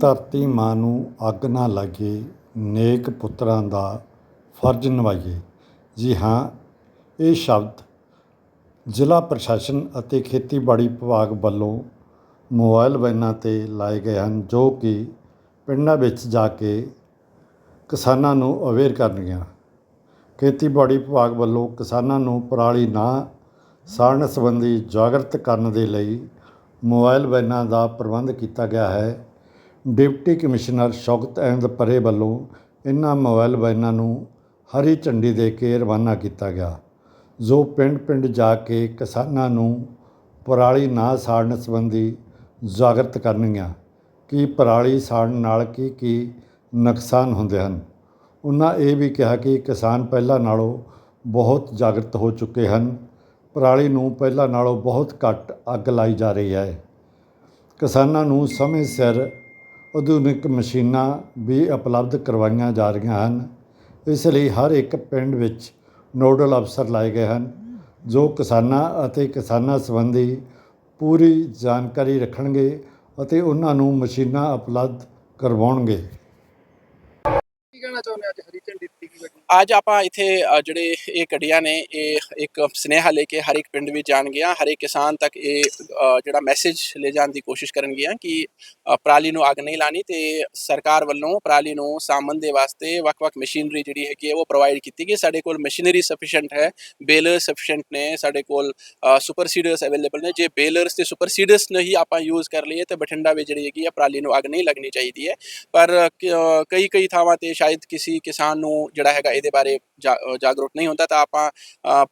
ਧਰਤੀ ਮਾਂ ਨੂੰ ਅੱਗ ਨਾ ਲਾਗੇ, ਨੇਕ ਪੁੱਤਰਾਂ ਦਾ ਫਰਜ਼ ਨਿਭਾਈਏ। ਜੀ ਹਾਂ, ਇਹ ਸ਼ਬਦ ਜ਼ਿਲ੍ਹਾ ਪ੍ਰਸ਼ਾਸਨ ਅਤੇ ਖੇਤੀਬਾੜੀ ਵਿਭਾਗ ਵੱਲੋਂ ਮੋਬਾਈਲ ਵੈਨਾਂ 'ਤੇ ਲਾਏ ਗਏ ਹਨ, ਜੋ ਕਿ ਪਿੰਡਾਂ ਵਿੱਚ ਜਾ ਕੇ ਕਿਸਾਨਾਂ ਨੂੰ ਅਵੇਅਰ ਕਰਨਗੀਆਂ। ਖੇਤੀਬਾੜੀ ਵਿਭਾਗ ਵੱਲੋਂ ਕਿਸਾਨਾਂ ਨੂੰ ਪਰਾਲੀ ਨਾ ਸਾੜਨ ਸੰਬੰਧੀ ਜਾਗਰਤ ਕਰਨ ਦੇ ਲਈ ਮੋਬਾਈਲ ਵੈਨਾਂ ਦਾ ਪ੍ਰਬੰਧ ਕੀਤਾ ਗਿਆ ਹੈ। ਡਿਪਟੀ ਕਮਿਸ਼ਨਰ ਸ਼ੌਕਤ ਅਹਿਮਦ ਪਰੇ ਵੱਲੋਂ ਇਨ੍ਹਾਂ ਮੋਬਾਈਲ ਵੈਨਾਂ ਨੂੰ ਹਰੀ ਝੰਡੀ ਦੇ ਕੇ ਰਵਾਨਾ ਕੀਤਾ ਗਿਆ, ਜੋ ਪਿੰਡ-ਪਿੰਡ ਜਾ ਕੇ ਕਿਸਾਨਾਂ ਨੂੰ ਪਰਾਲੀ ਨਾ ਸਾੜਨ ਸੰਬੰਧੀ ਜਾਗਰਤ ਕਰਨਗੀਆਂ। ਕਿ ਪਰਾਲੀ ਸਾੜਨ ਨਾਲ ਕੀ ਕੀ ਨੁਕਸਾਨ ਹੁੰਦੇ ਹਨ? ਉਹਨਾਂ ਇਹ ਵੀ ਕਿਹਾ ਕਿ ਕਿਸਾਨ ਪਹਿਲਾਂ ਨਾਲੋਂ ਬਹੁਤ ਜਾਗਰਤ ਹੋ ਚੁੱਕੇ ਹਨ। ਪਰਾਲੀ ਨੂੰ ਪਹਿਲਾਂ ਨਾਲੋਂ ਬਹੁਤ ਘੱਟ ਅੱਗ ਲਾਈ ਜਾ ਰਹੀ ਹੈ। ਕਿਸਾਨਾਂ ਨੂੰ ਸਮੇਂ ਸਿਰ ਆਧੁਨਿਕ ਮਸ਼ੀਨਾਂ ਵੀ ਉਪਲਬਧ ਕਰਵਾਈਆਂ ਜਾ ਰਹੀਆਂ ਹਨ। ਇਸ ਲਈ ਹਰ ਇੱਕ ਪਿੰਡ ਵਿੱਚ ਨੋਡਲ ਅਫਸਰ ਲਾਏ ਗਏ ਹਨ, ਜੋ ਕਿਸਾਨਾਂ ਅਤੇ ਕਿਸਾਨਾਂ ਸੰਬੰਧੀ ਪੂਰੀ ਜਾਣਕਾਰੀ ਰੱਖਣਗੇ ਅਤੇ ਉਹਨਾਂ ਨੂੰ ਮਸ਼ੀਨਾਂ ਉਪਲਬਧ ਕਰਵਾਉਣਗੇ ਕੀ ਕਹਿਣਾ ਚਾਹੁੰਦੇ ਅੱਜ ਹਰੀ ਝੰਡੀ ਦਿੱਤੀ ਗਈ ਵੱਡੀ ਅੱਜ ਆਪਾਂ ਇੱਥੇ ਜਿਹੜੇ ਇਹ ਗੱਡੀਆਂ ਨੇ, ਇਹ ਇੱਕ ਸਨੇਹਾ ਲੈ ਕੇ ਹਰ ਇੱਕ ਪਿੰਡ ਵਿੱਚ ਜਾਣਗੀਆਂ ਹਰ ਇੱਕ ਕਿਸਾਨ ਤੱਕ ਇਹ ਜਿਹੜਾ ਮੈਸੇਜ ਲੈ ਜਾਣ ਦੀ ਕੋਸ਼ਿਸ਼ ਕਰਨਗੀਆਂ ਕਿ ਪਰਾਲੀ ਨੂੰ ਅੱਗ ਨਹੀਂ ਲਾਣੀ ਤੇ ਸਰਕਾਰ ਵੱਲੋਂ ਪਰਾਲੀ ਨੂੰ ਸਾਂਭਣ ਦੇ ਵਾਸਤੇ ਵੱਖ-ਵੱਖ ਮਸ਼ੀਨਰੀ ਜਿਹੜੀ ਹੈਗੀ ਹੈ ਉਹ ਪ੍ਰੋਵਾਈਡ ਕੀਤੀ ਗਈ। ਸਾਡੇ ਕੋਲ ਮਸ਼ੀਨਰੀ ਸਫੀਸ਼ੀਐਂਟ ਹੈ ਬੇਲਰ ਸਫੀਸ਼ੀਐਂਟ ਨੇ, ਸਾਡੇ ਕੋਲ ਸੁਪਰ ਸੀਡਰਸ ਅਵੇਲੇਬਲ ਨੇ। ਜੇ ਬੇਲਰਸ ਤੇ ਸੁਪਰ ਸੀਡਰਸ ਨਹੀਂ ਆਪਾਂ ਯੂਜ਼ ਕਰ ਲਈਏ ਤੇ ਬਠਿੰਡਾ ਵਿੱਚ ਜਿਹੜੀ ਹੈਗੀ ਆ, ਪਰਾਲੀ ਨੂੰ ਅੱਗ ਨਹੀਂ ਲੱਗਣੀ ਚਾਹੀਦੀ ਹੈ। ਪਰ ਕਈ ਕਈ ਥਾਵਾਂ ਤੇ ਸ਼ਾਇਦ ਕਿਸੇ ਕਿਸਾਨ ਨੂੰ ਜਿਹੜਾ ਹੈਗਾ ਇਹਦੇ ਬਾਰੇ ਜਾਗਰੂਕ ਨਹੀਂ ਹੁੰਦਾ, ਤਾਂ ਆਪਾਂ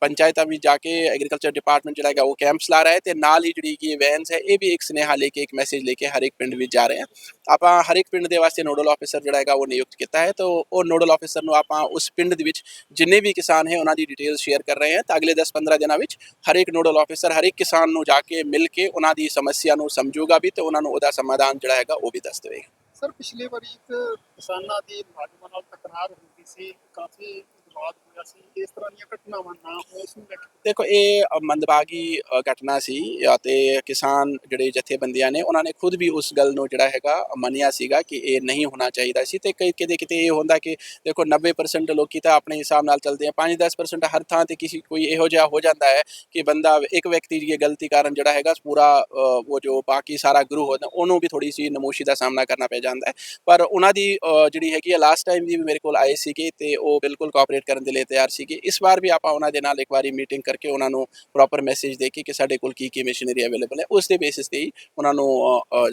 ਪੰਚਾਇਤਾਂ ਵਿੱਚ ਜਾ ਕੇ ਐਗਰੀਕਲਚਰ ਡਿਪਾਰਟਮੈਂਟ ਜਿਹੜਾ ਹੈਗਾ, ਉਹ ਕੈਂਪਸ ਲਾ ਰਿਹਾ ਹੈ ਤੇ ਨਾਲ ਹੀ ਜਿਹੜੀ ਕਿ ਵੈਨਸ ਹੈ, ਇਹ ਵੀ ਇੱਕ ਸੁਨੇਹਾ ਲੈ ਕੇ, ਇੱਕ ਮੈਸੇਜ ਲੈ ਕੇ ਹਰ ਇੱਕ ਪਿੰਡ ਵਿੱਚ ਜਾ ਰਹੇ ਹਾਂ। ਆਪਾਂ ਹਰ ਇੱਕ ਪਿੰਡ ਦੇ ਵਾਸਤੇ ਨੋਡਲ ਆਫੀਸਰ ਜਿਹੜਾ ਹੈਗਾ, ਉਹ ਨਿਯੁਕਤ ਕੀਤਾ ਹੈ, ਤਾਂ ਉਹ ਨੋਡਲ ਆਫੀਸਰ ਨੂੰ ਆਪਾਂ ਉਸ ਪਿੰਡ ਦੇ ਵਿੱਚ ਜਿੰਨੇ ਵੀ ਕਿਸਾਨ ਹੈ, ਉਹਨਾਂ ਦੀ ਡਿਟੇਲ ਸ਼ੇਅਰ ਕਰ ਰਹੇ ਹਾਂ, ਤਾਂ ਅਗਲੇ 10-15 ਦਿਨਾਂ ਵਿੱਚ ਹਰ ਇੱਕ ਨੋਡਲ ਆਫੀਸਰ ਹਰ ਇੱਕ ਕਿਸਾਨ ਨੂੰ ਜਾ ਕੇ ਮਿਲ ਕੇ ਉਹਨਾਂ ਦੀ ਸਮੱਸਿਆ ਨੂੰ ਸਮਝੂਗਾ ਵੀ, ਤੇ ਉਹਨਾਂ ਨੂੰ ਉਹਦਾ ਸਮਾਧਾਨ ਜਿਹੜਾ ਹੈਗਾ, ਉਹ ਵੀ ਦੱਸ ਦੇਵੇਗਾ। ਸਰ ਪਿਛਲੇ ਵਾਰੀ ਇੱਕ ਕਿਸਾਨਾਂ ਦੀ ਮੁਲਾਜ਼ਮਾਂ ਨਾਲ ਤਕਰਾਰ ਹੁੰਦੀ ਸੀ ਕਾਫੀ ਵਿਵਾਦ ਹੋਇਆ ਸੀ, ਇਸ ਤਰ੍ਹਾਂ ਦੀਆਂ ਘਟਨਾਵਾਂ ਨਾ ਹੋਣ ਇਸ ਨੂੰ ਲੈ ਕੇ। ਦੇਖੋ, ਇਹ ਮੰਦਭਾਗੀ ਘਟਨਾ ਸੀ ਅਤੇ ਕਿਸਾਨ ਜਿਹੜੇ ਜਥੇਬੰਦੀਆਂ ਨੇ, ਉਹਨਾਂ ਨੇ ਖੁਦ ਵੀ ਉਸ ਗੱਲ ਨੂੰ ਜਿਹੜਾ ਹੈਗਾ, ਮੰਨਿਆ ਸੀਗਾ ਕਿ ਇਹ ਨਹੀਂ ਹੋਣਾ ਚਾਹੀਦਾ ਸੀ। ਤੇ ਕਈ, ਕਿਤੇ ਕਿਤੇ ਇਹ ਹੁੰਦਾ ਕਿ ਦੇਖੋ 90% ਲੋਕੀ ਤਾਂ ਆਪਣੇ ਹਿਸਾਬ ਨਾਲ ਚੱਲਦੇ ਆ 5-10% ਹਰ ਥਾਂ ਤੇ ਕਿਸੇ, ਕੋਈ ਇਹੋ ਜਿਹਾ ਹੋ ਜਾਂਦਾ ਹੈ ਕਿ ਬੰਦਾ ਇੱਕ ਵਿਅਕਤੀ ਦੀ ਗਲਤੀ ਕਾਰਨ ਜਿਹੜਾ ਹੈਗਾ, ਪੂਰਾ ਉਹ ਜੋ ਬਾਕੀ ਸਾਰਾ ਗਰੁੱਪ ਹੁੰਦਾ ਉਹਨੂੰ ਵੀ ਥੋੜੀ ਸੀ ਨਮੋਸ਼ੀ ਦਾ ਸਾਹਮਣਾ ਕਰਨਾ ਪੈ ਜਾਂਦਾ ਹੈ। ਪਰ ਉਹਨਾਂ ਦੀ ਜਿਹੜੀ ਹੈਗੀ ਹੈ ਲਾਸਟ ਟਾਈਮ ਵੀ ਮੇਰੇ ਕੋਲ ਆਏ ਸੀਗੇ ਤੇ ਉਹ ਬਿਲਕੁਲ ਕੋਆਪਰੇਟ ਕਰਨ ਦੇ ਲਈ ਤਿਆਰ ਸੀਗੇ। ਇਸ ਵਾਰ ਵੀ ਆਪਾਂ ਉਹਨਾਂ ਦੇ ਨਾਲ ਇੱਕ ਵਾਰੀ ਮੀਟਿੰਗ ਕਰਕੇ ਉਹਨਾਂ ਨੂੰ ਪ੍ਰੋਪਰ ਮੈਸੇਜ ਦੇ ਕੇ ਕਿ ਸਾਡੇ ਕੋਲ ਕੀ ਕੀ ਮਸ਼ੀਨਰੀ ਅਵੇਲੇਬਲ ਹੈ ਉਸ ਦੇ ਬੇਸਿਸ ਤੇ ਹੀ ਉਹਨਾਂ ਨੂੰ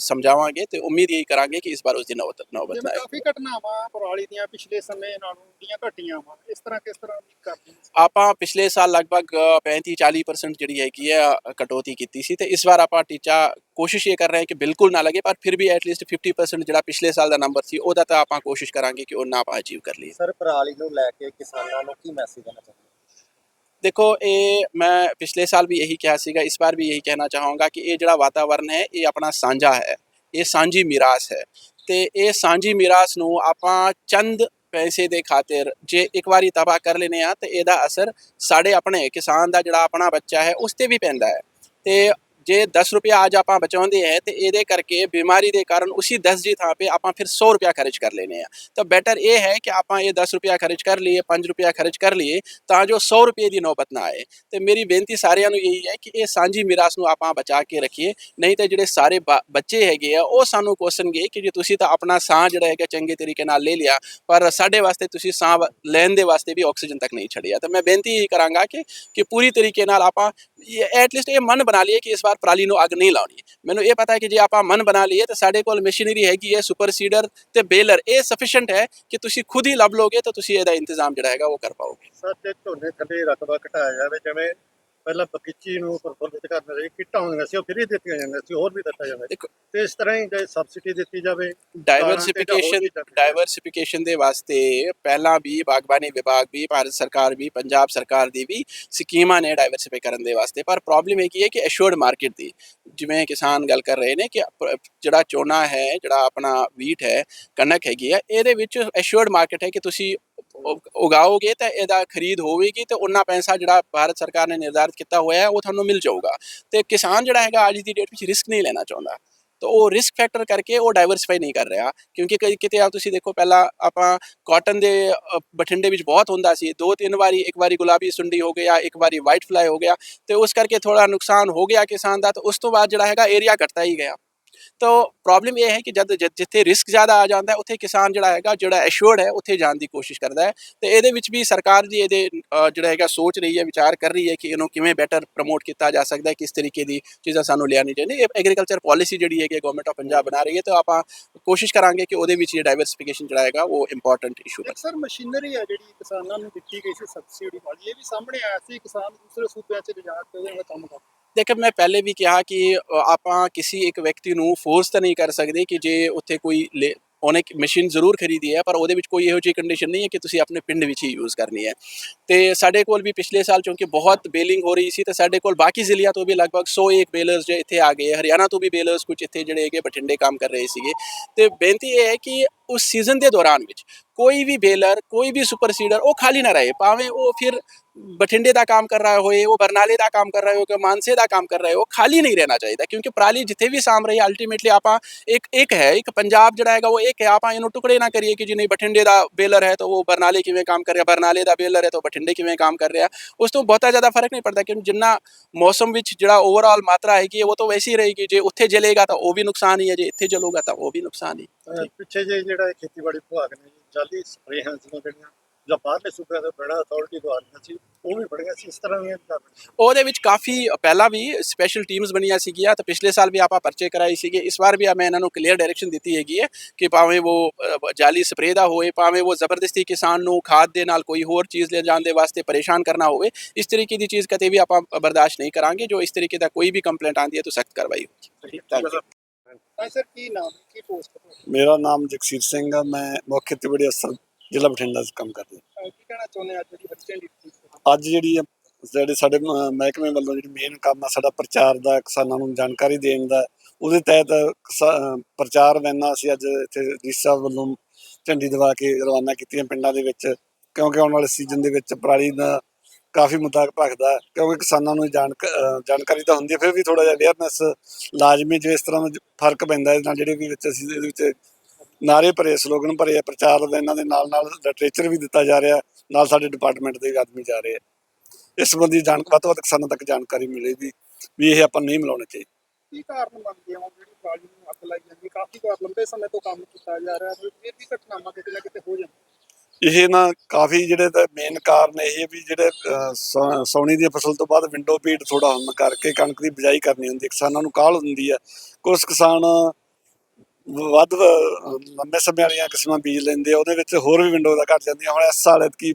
ਸਮਝਾਵਾਂਗੇ ਤੇ ਉਮੀਦ ਇਹੀ ਕਰਾਂਗੇ ਕਿ ਇਸ ਵਾਰ ਉਸ ਦੀ ਨੌਬਤ ਨੌਬਤ ਆਏ ਕਾਫੀ ਘਟਨਾਵਾਂ ਪਰਾਲੀ ਦੀਆਂ ਪਿਛਲੇ ਸਮੇਂ ਨਾਲੋਂ ਦੀਆਂ ਘਟੀਆਂ ਵਾ। ਇਸ ਤਰ੍ਹਾਂ ਕਿਸ ਤਰ੍ਹਾਂ ਕਰਦੇ ਆਪਾਂ ਪਿਛਲੇ ਸਾਲ ਲਗਭਗ 35-40% ਜਿਹੜੀ ਹੈਗੀ ਹੈ ਕਟੌਤੀ ਕੀਤੀ ਸੀ ਤੇ ਇਸ ਵਾਰ ਆਪਾਂ ਟੀਚਾ ਕੋਸ਼ਿਸ਼ ਇਹ ਕਰ ਰਹੇ ਹਾਂ ਕਿ ਬਿਲਕੁਲ ਨਾ ਲੱਗੇ ਪਰ ਫਿਰ ਵੀ ਐਟਲੀਸਟ 50% ਜਿਹੜਾ ਪਿਛਲੇ ਸਾਲ ਦਾ ਨੰਬਰ ਸੀ ਉਹਦਾ ਤਾਂ ਆਪਾਂ ਕੋਸ਼ਿਸ਼ ਕਰਾਂਗੇ ਕਿ ਉਹ ਨਾ ਆਪਾਂ ਅਚੀਵ ਕਰ ਲਈਏ। ਸਰ ਪਰਾਲੀ ਨੂੰ ਲੈ ਕੇ ਕਿਸਾਨਾਂ ਨੂੰ ਕੀ ਮੈਸੇਜ ਦੇਣਾ ਚਾਹੁੰਦੇ ਦੇਖੋ, ਇਹ ਮੈਂ ਪਿਛਲੇ ਸਾਲ ਵੀ ਇਹੀ ਕਿਹਾ ਸੀਗਾ, ਇਸ ਵਾਰ ਵੀ ਇਹੀ ਕਹਿਣਾ ਚਾਹਾਂਗਾ ਕਿ ਇਹ ਜਿਹੜਾ ਵਾਤਾਵਰਨ ਹੈ, ਇਹ ਆਪਣਾ ਸਾਂਝਾ ਹੈ। ਇਹ ਸਾਂਝੀ ਮਿਰਾਸ ਹੈ। ਤੇ ਇਹ ਸਾਂਝੀ ਮਿਰਾਸ ਨੂੰ ਆਪਾਂ ਚੰਦ ਪੈਸੇ ਦੇ ਖਾਤਰ ਜੇ ਇੱਕ ਵਾਰੀ ਤਬਾਹ ਕਰ ਲੈਨੇ ਆ ਤੇ ਇਹਦਾ ਅਸਰ ਸਾਡੇ ਆਪਣੇ ਕਿਸਾਨ ਦਾ ਜਿਹੜਾ ਆਪਣਾ ਬੱਚਾ ਹੈ, ਉਸ ਤੇ ਵੀ ਪੈਂਦਾ ਹੈ। ਤੇ ਜੇ 10 ਰੁਪਿਆ ਅੱਜ ਆਪਾਂ ਬਚਾਉਂਦੇ ਹੈ ਤੇ ਇਹਦੇ ਕਰਕੇ ਬਿਮਾਰੀ ਦੇ ਕਾਰਨ ਉਸੇ 10 ਦੀ ਥਾਂ ਤੇ ਆਪਾਂ ਫਿਰ 100 ਰੁਪਿਆ ਖਰਚ ਕਰ ਲੈਨੇ ਆ। ਤਾਂ ਬੈਟਰ ਇਹ ਹੈ ਕਿ ਆਪਾਂ ਇਹ 10 ਰੁਪਿਆ ਖਰਚ ਕਰ ਲਈਏ 5 ਰੁਪਿਆ ਖਰਚ ਕਰ ਲਈਏ ਤਾਂ ਜੋ 100 ਰੁਪਏ ਦੀ ਨੌਬਤ ਨਾ ਆਏ। ਤੇ ਮੇਰੀ ਬੇਨਤੀ ਸਾਰਿਆਂ ਨੂੰ ਇਹੀ ਹੈ ਕਿ ਇਹ ਸਾਂਝੀ ਮਿਰਾਸ ਨੂੰ ਆਪਾਂ ਬਚਾ ਕੇ ਰੱਖੀਏ। ਨਹੀਂ ਤਾਂ ਜਿਹੜੇ ਸਾਰੇ ਬ- ਬੱਚੇ ਹੈਗੇ ਆ, ਉਹ ਸਾਨੂੰ ਕੋਸਣਗੇ ਕਿ ਜੇ ਤੁਸੀਂ ਤਾਂ ਆਪਣਾ ਸਾਹ ਜਿਹੜਾ ਹੈਗਾ ਚੰਗੇ ਤਰੀਕੇ ਨਾਲ ਲੈ ਲਿਆ, ਪਰ ਸਾਡੇ ਵਾਸਤੇ ਤੁਸੀਂ ਸਾਹ ਵ- ਲੈਣ ਦੇ ਵਾਸਤੇ ਵੀ ਆਕਸੀਜਨ ਤੱਕ ਨਹੀਂ ਛੱਡਿਆ। ਤਾਂ ਮੈਂ ਬੇਨਤੀ ਇਹੀ ਕਰਾਂਗਾ ਕਿ ਕਿ ਪੂਰੀ ਤਰੀਕੇ ਨਾਲ ਆਪਾਂ ਐਟਲੀਸਟ ਇਹ ਮਨ ਬਣਾ ਲਈਏ ਕਿ ਇਸ ਵਾਰ ਪਰਾਲੀ ਨੂੰ ਅੱਗ ਨਹੀਂ ਲਾਉਣੀ। ਮੈਨੂੰ ਇਹ ਪਤਾ ਹੈ ਕਿ ਜੇ ਆਪਾਂ ਮਨ ਬਣਾ ਲਈਏ ਤਾਂ ਸਾਡੇ ਕੋਲ ਮਸ਼ੀਨਰੀ ਹੈਗੀ ਹੈ ਸੁਪਰ ਸੀਡਰ ਤੇ ਬੇਲਰ ਇਹ ਸਫੀਸ਼ੀਐਂਟ ਹੈ ਕਿ ਤੁਸੀਂ ਖੁਦ ਹੀ ਲੱਭ ਲੋਗੇ ਤਾਂ ਤੁਸੀਂ ਇਹਦਾ ਇੰਤਜ਼ਾਮ ਜਿਹੜਾ ਹੈਗਾ ਉਹ ਕਰ ਪਾਓਗੇ। ਸਰ ਤੇ ਝੋਨੇ ਥੱਲੇ ਰਕਬਾ ਘਟਾਇਆ ਜਾਵੇ, ਜਿਵੇਂ ਪਹਿਲਾਂ ਬਗੀਚੀ ਨੂੰ ਪ੍ਰਫੁੱਲਿਤ ਕਰਨ ਲਈ ਕਿੱਟਾਂ ਹੁੰਦੀਆਂ ਸੀ ਉਹ ਫ੍ਰੀ ਦਿੱਤੀਆਂ ਜਾਂਦੀਆਂ ਸੀ ਹੋਰ ਵੀ ਦਿੱਤਾ ਜਾਂਦਾ ਦੇਖੋ ਤੇ ਇਸ ਤਰ੍ਹਾਂ ਹੀ ਜੇ ਸਬਸਿਡੀ ਦਿੱਤੀ ਜਾਵੇ ਡਾਈਵਰਸਿਫਿਕੇਸ਼ਨ ਡਾਈਵਰਸਿਫਿਕੇਸ਼ਨ ਦੇ ਵਾਸਤੇ ਪਹਿਲਾਂ ਵੀ ਬਾਗਬਾਨੀ ਵਿਭਾਗ ਵੀ ਭਾਰਤ ਸਰਕਾਰ ਵੀ ਪੰਜਾਬ ਸਰਕਾਰ ਦੀ ਵੀ ਸਕੀਮਾਂ ਨੇ ਡਾਈਵਰਸਿਫਾਈ ਕਰਨ ਦੇ ਵਾਸਤੇ। ਪਰ ਪ੍ਰੋਬਲਮ ਇਹ ਕੀ ਹੈ ਕਿ ਅਸ਼ੋਰਡ ਮਾਰਕੀਟ ਦੀ ਜਿਵੇਂ ਕਿਸਾਨ ਗੱਲ ਕਰ ਰਹੇ ਨੇ ਕਿ ਜਿਹੜਾ ਚੋਨਾ ਹੈ ਜਿਹੜਾ ਆਪਣਾ ਵੀਟ ਹੈ ਕਣਕ ਹੈਗੀ ਆ ਇਹਦੇ ਵਿੱਚ ਅਸ਼ੋਰਡ ਮਾਰਕੀਟ ਹੈ ਕਿ ਤੁਸੀਂ ਉਗਾਓਗੇ ਤਾਂ ਇਹਦਾ ਖਰੀਦ ਹੋਵੇਗੀ ਤੇ ਉਹਨਾਂ ਪੈਸਾ ਜਿਹੜਾ ਭਾਰਤ ਸਰਕਾਰ ਨੇ ਨਿਰਧਾਰਿਤ ਕੀਤਾ ਹੋਇਆ ਹੈ, ਉਹ ਤੁਹਾਨੂੰ ਮਿਲ ਜਾਊਗਾ। ਤੇ ਕਿਸਾਨ ਜਿਹੜਾ ਹੈਗਾ ਅੱਜ ਦੀ ਡੇਟ ਵਿੱਚ ਰਿਸਕ ਨਹੀਂ ਲੈਣਾ ਚਾਹੁੰਦਾ। ਤਾਂ ਉਹ ਰਿਸਕ ਫੈਕਟਰ ਕਰਕੇ ਉਹ ਡਾਈਵਰਸਿਫਾਈ ਨਹੀਂ ਕਰ ਰਿਹਾ, ਕਿਉਂਕਿ ਕਈ, ਕਿਤੇ ਆ ਤੁਸੀਂ ਦੇਖੋ ਪਹਿਲਾਂ ਆਪਾਂ ਕਾਟਨ ਦੇ ਬਠਿੰਡੇ ਵਿੱਚ ਬਹੁਤ ਹੁੰਦਾ ਸੀ। ਦੋ ਤਿੰਨ ਵਾਰੀ, ਇੱਕ ਵਾਰੀ ਗੁਲਾਬੀ ਸੁੰਡੀ ਹੋ ਗਿਆ, ਇੱਕ ਵਾਰੀ ਵਾਈਟ ਫਲਾਈ ਹੋ ਗਿਆ। ਤੇ ਉਸ ਕਰਕੇ ਥੋੜਾ ਨੁਕਸਾਨ ਹੋ ਗਿਆ ਕਿਸਾਨ ਦਾ, ਤਾਂ ਉਸ ਤੋਂ ਬਾਅਦ ਜਿਹੜਾ ਹੈਗਾ ਏਰੀਆ ਘਟਦਾ ਹੀ ਗਿਆ। ਤਾਂ ਪ੍ਰੋਬਲਮ ਇਹ ਹੈ ਕਿ ਜਦ ਜਿੱਥੇ ਰਿਸਕ ਜ਼ਿਆਦਾ ਆ ਜਾਂਦਾ ਹੈ ਉੱਥੇ ਕਿਸਾਨ ਜਿਹੜਾ ਹੈਗਾ, ਜਿਹੜਾ ਐਸ਼ੋਰਡ ਹੈ, ਉੱਥੇ ਜਾਣ ਦੀ ਕੋਸ਼ਿਸ਼ ਕਰਦਾ ਹੈ। ਤੇ ਇਹਦੇ ਵਿੱਚ ਵੀ ਸਰਕਾਰ ਜੀ ਇਹਦੇ ਜਿਹੜਾ ਹੈਗਾ, ਸੋਚ ਰਹੀ ਹੈ, ਵਿਚਾਰ ਕਰ ਰਹੀ ਹੈ ਕਿ ਇਹਨੂੰ ਕਿਵੇਂ ਬੈਟਰ ਪ੍ਰਮੋਟ ਕੀਤਾ ਜਾ ਸਕਦਾ ਹੈ, ਕਿਸ ਤਰੀਕੇ ਦੀ ਚੀਜ਼ਾਂ ਸਾਨੂੰ ਲਿਆਉਣੀ ਚਾਹੀਦੀ ਇਹ ਐਗਰੀਕਲਚਰ ਪਾਲਿਸੀ ਜਿਹੜੀ ਹੈਗੀ ਗਵਰਨਮੈਂਟ ਆਫ ਪੰਜਾਬ ਬਣਾ ਰਹੀ ਹੈ, ਤਾਂ ਆਪਾਂ ਕੋਸ਼ਿਸ਼ ਕਰਾਂਗੇ ਕਿ ਉਹਦੇ ਵਿੱਚ ਇਹ ਡਾਈਵਰਸਿਫਿਕੇਸ਼ਨ ਜਿਹੜਾ ਹੈਗਾ, ਉਹ ਇੰਪੋਰਟੈਂਟ ਇਸ਼ੂ ਹੈ ਸਰ ਮਸ਼ੀਨਰੀ ਹੈ ਜਿਹੜੀ ਕਿਸਾਨਾਂ ਨੂੰ ਦਿੱਤੀ ਗਈ ਸੀ, ਸਬਸਿਡੀ ਵਾਲੀ। ਇਹ ਵੀ ਸਾਹਮਣੇ ਆਇਆ ਸੀ, ਕਿਸਾਨ ਦੂਸਰੇ ਸੂਬਿਆਂ 'ਚ ਲਿਜਾ ਕੇ ਉਹਦੇ ਨਾਲ ਕੰਮ ਕਰਦੇ। ਦੇਖੋ, ਮੈਂ ਪਹਿਲੇ ਵੀ ਕਿਹਾ ਕਿ ਆਪਾਂ ਕਿਸੇ ਇੱਕ ਵਿਅਕਤੀ ਨੂੰ ਫੋਰਸ ਤਾਂ ਨਹੀਂ ਕਰ ਸਕਦੇ ਕਿ ਜੇ ਉੱਥੇ ਕੋਈ ਲੈ- ਉਹਨੇ ਮਸ਼ੀਨ ਜ਼ਰੂਰ ਖਰੀਦੀ ਹੈ, ਪਰ ਉਹਦੇ ਵਿੱਚ ਕੋਈ ਇਹੋ ਜਿਹੀ ਕੰਡੀਸ਼ਨ ਨਹੀਂ ਹੈ ਕਿ ਤੁਸੀਂ ਆਪਣੇ ਪਿੰਡ ਵਿੱਚ ਹੀ ਯੂਜ਼ ਕਰਨੀ ਹੈ। ਤੇ ਸਾਡੇ ਕੋਲ ਵੀ ਪਿਛਲੇ ਸਾਲ ਕਿਉਂਕਿ ਬਹੁਤ ਬੇਲਿੰਗ ਹੋ ਰਹੀ ਸੀ, ਤੇ ਸਾਡੇ ਕੋਲ ਬਾਕੀ ਜ਼ਿਲ੍ਹਿਆਂ ਤੋਂ ਵੀ ਲਗਭਗ 101 ਬੇਲਰਸ ਜੇ ਇੱਥੇ ਆ ਗਏ ਹਰਿਆਣਾ ਤੋਂ ਵੀ ਬੇਲਰਸ ਕੁਝ ਇੱਥੇ ਜਿਹੜੇ ਹੈਗੇ ਬਠਿੰਡੇ ਕੰਮ ਕਰ ਰਹੇ ਸੀਗੇ। ਤੇ ਬੇਨਤੀ ਇਹ ਹੈ ਕਿ ਉਸ ਸੀਜ਼ਨ ਦੇ ਦੌਰਾਨ ਵਿੱਚ ਕੋਈ ਵੀ ਬੇਲਰ ਕੋਈ ਵੀ ਸੁਪਰ ਸੀਡਰ ਉਹ ਖਾਲੀ ਨਾ ਰਹੇ, ਭਾਵੇਂ ਉਹ ਫਿਰ ਬਠਿੰਡੇ ਦਾ ਕੰਮ ਕਰ ਰਿਹਾ ਹੋਏ ਉਹ ਬਰਨਾਲੇ ਦਾ ਕੰਮ ਕਰ ਰਿਹਾ ਹੋਏ ਕਿ ਮਾਨਸੇ ਦਾ ਕੰਮ ਕਰ ਰਿਹਾ ਹੋ ਖਾਲੀ ਨਹੀਂ ਰਹਿਣਾ ਚਾਹੀਦਾ ਕਿਉਂਕਿ ਪਰਾਲੀ ਜਿੱਥੇ ਵੀ ਸਾਮ ਰਹੀ ਅਲਟੀਮੇਟਲੀ ਆਪਾਂ ਇੱਕ ਇੱਕ ਹੈ ਇੱਕ ਪੰਜਾਬ ਜਿਹੜਾ ਹੈਗਾ ਉਹ ਇੱਕ ਹੈ ਆਪਾਂ ਇਹਨੂੰ ਟੁਕੜੇ ਨਾ ਕਰੀਏ ਕਿ ਜੀ ਨਹੀਂ ਬਠਿੰਡੇ ਦਾ ਬੇਲਰ ਹੈ ਤਾਂ ਉਹ ਬਰਨਾਲੇ ਕਿਵੇਂ ਕੰਮ ਕਰ ਰਿਹਾ ਬਰਨਾਲੇ ਦਾ ਬੇਲਰ ਹੈ ਤਾਂ ਬਠਿੰਡੇ ਕਿਵੇਂ ਕੰਮ ਕਰ ਰਿਹਾ ਉਸ ਤੋਂ ਬਹੁਤਾ ਜ਼ਿਆਦਾ ਫ਼ਰਕ ਨਹੀਂ ਪੜਦਾ ਕਿਉਂਕਿ ਜਿੰਨਾ ਮੌਸਮ ਵਿੱਚ ਜਿਹੜਾ ਓਵਰਆਲ ਮਾਤਰਾ ਹੈਗੀ ਹੈ ਉਹ ਤਾਂ ਵੈਸੀ ਰਹੇਗੀ ਜੇ ਉੱਥੇ ਜਲੇਗਾ ਤਾਂ ਉਹ ਵੀ ਨੁਕਸਾਨ ਹੀ ਹੈ ਜੇ ਇੱਥੇ ਜਲੂਗਾ ਤਾਂ ਉਹ ਵੀ ਨੁਕਸਾਨ ਹੀ ਪਿੱਛੇ ਜੇ ਜਿਹੜਾ ਖੇਤੀਬਾੜੀ ਵਿਭਾਗ ਨੇ ਜਾਲੀ ਸਪਰੇਹਾਂ ਜਿਹੜੀਆਂ ਜਾਂ ਬਾਹਰਲੇ ਸੂਬਿਆਂ ਤੋਂ ਬੜਾ ਅਥਾਰਟੀ ਤੋਂ ਆ ਰਹੀਆਂ ਸੀ ਉਹ ਵੀ ਬੜੀਆਂ ਸੀ ਇਸ ਤਰ੍ਹਾਂ ਦੀਆਂ। ਉਹਦੇ ਵਿੱਚ ਕਾਫੀ ਪਹਿਲਾਂ ਵੀ ਸਪੈਸ਼ਲ ਟੀਮਸ ਬਣੀਆਂ ਸੀਗੀਆਂ ਤਾਂ ਪਿਛਲੇ ਸਾਲ ਵੀ ਆਪਾਂ ਪਰਚੇ ਕਰਾਈ ਸੀਗੇ। ਇਸ ਵਾਰ ਵੀ ਮੈਂ ਇਹਨਾਂ ਨੂੰ ਕਲੀਅਰ ਡਾਇਰੈਕਸ਼ਨ ਦਿੱਤੀ ਹੈਗੀ ਹੈ ਕਿ ਭਾਵੇਂ ਉਹ ਜਾਲੀ ਸਪਰੇਅ ਦਾ ਹੋਏ ਭਾਵੇਂ ਉਹ ਜ਼ਬਰਦਸਤੀ ਕਿਸਾਨ ਨੂੰ ਖਾਦ ਦੇ ਨਾਲ ਕੋਈ ਹੋਰ ਚੀਜ਼ ਲੈ ਜਾਣ ਦੇ ਵਾਸਤੇ ਪਰੇਸ਼ਾਨ ਕਰਨਾ ਹੋਵੇ ਇਸ ਤਰੀਕੇ ਦੀ ਚੀਜ਼ ਕਦੇ ਵੀ ਆਪਾਂ ਬਰਦਾਸ਼ਤ ਨਹੀਂ ਕਰਾਂਗੇ ਜੋ ਇਸ ਤਰੀਕੇ ਦਾ ਕੋਈ ਵੀ ਕੰਪਲੇਂਟ ਆਉਂਦੀ ਹੈ ਤਾਂ ਸਖਤ ਕਾਰਵਾਈ ਹੋਗੀ ਥੈਂਕ ਯੂ ਹਾਂ ਸਰ ਕੀ ਨਾਮ ਕੀ ਪੋਸਟ ਮੇਰਾ ਨਾਮ ਜਗਸੀਰ ਸਿੰਘ ਆ ਮੈਂ ਮੁੱਖ ਖੇਤੀਬਾੜੀ ਅਫਸਰ ਜ਼ਿਲ੍ਹਾ ਬਠਿੰਡਾ 'ਚ ਕੰਮ ਕਰਦਾ ਕੀ ਕਹਿਣਾ ਚਾਹੁੰਦੇ ਆ ਅੱਜ ਦੀ ਬੱਚਿਆਂ ਦੀ ਅੱਜ ਜਿਹੜੀ ਜਿਹੜੇ ਸਾਡੇ ਮਹਿਕਮੇ ਵੱਲੋਂ ਜਿਹੜੀ ਮੇਨ ਕੰਮ ਆ ਸਾਡਾ ਪ੍ਰਚਾਰ ਦਾ ਕਿਸਾਨਾਂ ਨੂੰ ਜਾਣਕਾਰੀ ਦੇਣ ਦਾ ਉਹਦੇ ਤਹਿਤ ਪ੍ਰਚਾਰ ਵੈਨਾਂ ਅਸੀਂ ਅੱਜ ਇੱਥੇ ਡੀਸਾ ਵੱਲੋਂ ਝੰਡੀ ਦਵਾ ਕੇ ਰਵਾਨਾ ਕੀਤੀਆਂ ਪਿੰਡਾਂ ਦੇ ਵਿੱਚ ਕਿਉਂਕਿ ਆਉਣ ਵਾਲੇ ਸੀਜ਼ਨ ਦੇ ਵਿੱਚ ਪਰਾਲੀ ਦਾ ਕਾਫੀ ਮੁੱਦਾ ਭਖਦਾ ਕਿਉਂਕਿ ਕਿਸਾਨਾਂ ਨੂੰ ਅਹ ਜਾਣਕਾਰੀ ਤਾਂ ਹੁੰਦੀ ਹੈ ਫਿਰ ਵੀ ਥੋੜਾ ਜਿਹਾ ਅਵੇਅਰਨੈਸ ਲਾਜ਼ਮੀ ਜੋ ਇਸ ਤਰ੍ਹਾਂ ਦਾ ਫ਼ਰਕ ਪੈਂਦਾ ਇਹਦੇ ਨਾਲ ਜਿਹੜੇ ਵੀ ਵਿੱਚ ਅਸੀਂ ਇਹਦੇ ਵਿੱਚ ਨਾਰੇ ਭਰੇ ਸਲੋਗਨ ਭਰੇ ਪ੍ਰਚਾਰ ਦਾ ਇਹਨਾਂ ਦੇ ਨਾਲ ਨਾਲ ਲਿਟਰੇਚਰ ਵੀ ਦਿੱਤਾ ਜਾ ਰਿਹਾ ਨਾਲ ਸਾਡੇ ਡਿਪਾਰਟਮੈਂਟ ਦੇ ਆਦਮੀ ਜਾ ਰਹੇ ਆ। ਇਸ ਸੰਬੰਧੀ ਜਾਣ ਵੱਧ ਤੋਂ ਵੱਧ ਕਿਸਾਨਾਂ ਤੱਕ ਜਾਣਕਾਰੀ ਮਿਲੇਗੀ ਵੀ ਇਹ ਆਪਾਂ ਨਹੀਂ ਮਿਲਾਉਣੇ ਚਾਹੀਦੇ। ਕੀ ਕਾਰਨ ਮੰਨਦੇ ਹੋ ਜਿਹੜੀ ਪਰਾਲੀ ਨੂੰ ਅੱਗ ਲਾਈ ਜਾਂਦੀ ਕਾਫੀ ਵਾਰ ਲੰਬੇ ਸਮੇਂ ਤੋਂ ਕੰਮ ਕੀਤਾ ਜਾ ਰਿਹਾ ਹੈ ਫਿਰ ਵੀ ਘਟਨਾਵਾਂ ਕਿਤੇ ਨਾ ਕਿਤੇ ਹੋ ਜਾਂਦੀਆਂ। ਇਹ ਨਾ ਕਾਫੀ ਜਿਹੜੇ ਤਾਂ ਮੇਨ ਕਾਰਨ ਇਹ ਹੈ ਵੀ ਜਿਹੜੇ ਅਹ, ਸੌ- ਸਾਉਣੀ ਦੀ ਫਸਲ ਤੋਂ ਬਾਅਦ ਵਿੰਡੋ ਪੀਟ ਥੋੜਾ ਹੋਣ ਕਰਕੇ ਕਣਕ ਦੀ ਬਿਜਾਈ ਕਰਨੀ ਹੁੰਦੀ ਕਿਸਾਨਾਂ ਨੂੰ ਕਾਹਲ ਹੁੰਦੀ ਹੈ। ਕੁਝ ਕਿਸਾਨ ਵੱਧ ਲੰਬੇ ਸਮੇਂ ਵਾਲੀਆਂ ਕਿਸਮਾਂ ਬੀਜ ਲੈਂਦੇ ਆ ਉਹਦੇ ਵਿੱਚ ਹੋਰ ਵੀ ਵਿੰਡੋ ਦਾ ਘਟ ਜਾਂਦੀਆਂ। ਹੁਣ ਇਸ ਸਾਲ ਕੀ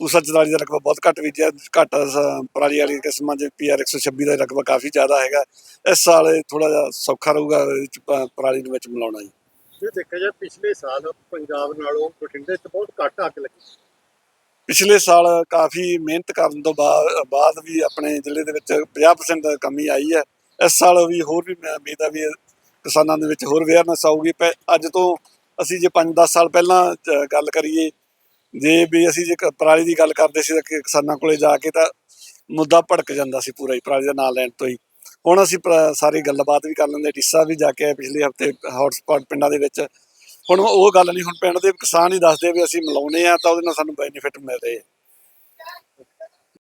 ਪੂਸਾ 44 ਦਾ ਰਕਬਾ ਬਹੁਤ ਘੱਟ ਬੀਜਿਆ ਘੱਟ ਪਰਾਲੀ ਵਾਲੀ ਕਿਸਮਾਂ 'ਚ ਪੀਆਰ 126 ਦਾ ਰਕਬਾ ਕਾਫੀ ਜ਼ਿਆਦਾ ਹੈਗਾ। ਇਸ ਸਾਲ ਥੋੜਾ ਜਿਹਾ ਸੌਖਾ ਰਹੂਗਾ ਪਰਾਲੀ ਦੇ ਵਿੱਚ ਮਿਲਾਉਣਾ ਜੀ। ਜੇ ਦੇਖਿਆ ਜਾਏ ਪਿਛਲੇ ਸਾਲ ਪੰਜਾਬ ਨਾਲੋਂ ਬਠਿੰਡੇ 'ਚ ਬਹੁਤ ਘੱਟ ਅੱਗ ਲੱਗੀ। ਪਿਛਲੇ ਸਾਲ ਕਾਫੀ ਮਿਹਨਤ ਕਰਨ ਤੋਂ ਬਾਅਦ ਬਾਅਦ ਵੀ ਆਪਣੇ ਜ਼ਿਲ੍ਹੇ ਦੇ ਵਿੱਚ 50% ਕਮੀ ਆਈ ਹੈ। ਇਸ ਸਾਲ ਵੀ ਹੋਰ ਵੀ ਮੈਂ ਉਮੀਦ ਆ ਵੀ ਕਿਸਾਨਾਂ ਦੇ ਵਿੱਚ ਹੋਰ ਅਵੇਅਰਨੈਸ ਆਊਗੀ। ਪਹਿ- ਅੱਜ ਤੋਂ ਅਸੀਂ ਜੇ 5-10 ਸਾਲ ਪਹਿਲਾਂ ਗੱਲ ਕਰੀਏ, ਜੇ ਵੀ ਅਸੀਂ ਜੇ ਕ- ਪਰਾਲੀ ਦੀ ਗੱਲ ਕਰਦੇ ਸੀ ਤਾਂ ਕਿਸਾਨਾਂ ਕੋਲੇ ਜਾ ਕੇ ਤਾਂ ਮੁੱਦਾ ਭੜਕ ਜਾਂਦਾ ਸੀ ਪੂਰਾ ਹੀ, ਪਰਾਲੀ ਦਾ ਨਾਂ ਲੈਣ ਤੋਂ ਹੀ। ਹੁਣ ਅਸੀਂ ਪ- ਸਾਰੀ ਗੱਲਬਾਤ ਵੀ ਕਰ ਲੈਂਦੇ, ਡੀਸਾ ਵੀ ਜਾ ਕੇ ਆਏ ਪਿਛਲੇ ਹਫ਼ਤੇ, ਹੌਟਸਪੌਟ ਪਿੰਡਾਂ ਦੇ ਵਿੱਚ। ਹੁਣ ਉਹ ਗੱਲ ਨਹੀਂ, ਹੁਣ ਪਿੰਡ ਦੇ ਕਿਸਾਨ ਹੀ ਦੱਸਦੇ ਵੀ ਅਸੀਂ ਮਿਲਾਉਨੇ ਆ ਤਾਂ ਉਹਦੇ ਨਾਲ ਸਾਨੂੰ ਬੈਨੀਫਿਟ ਮਿਲ ਰਹੇ ਆ।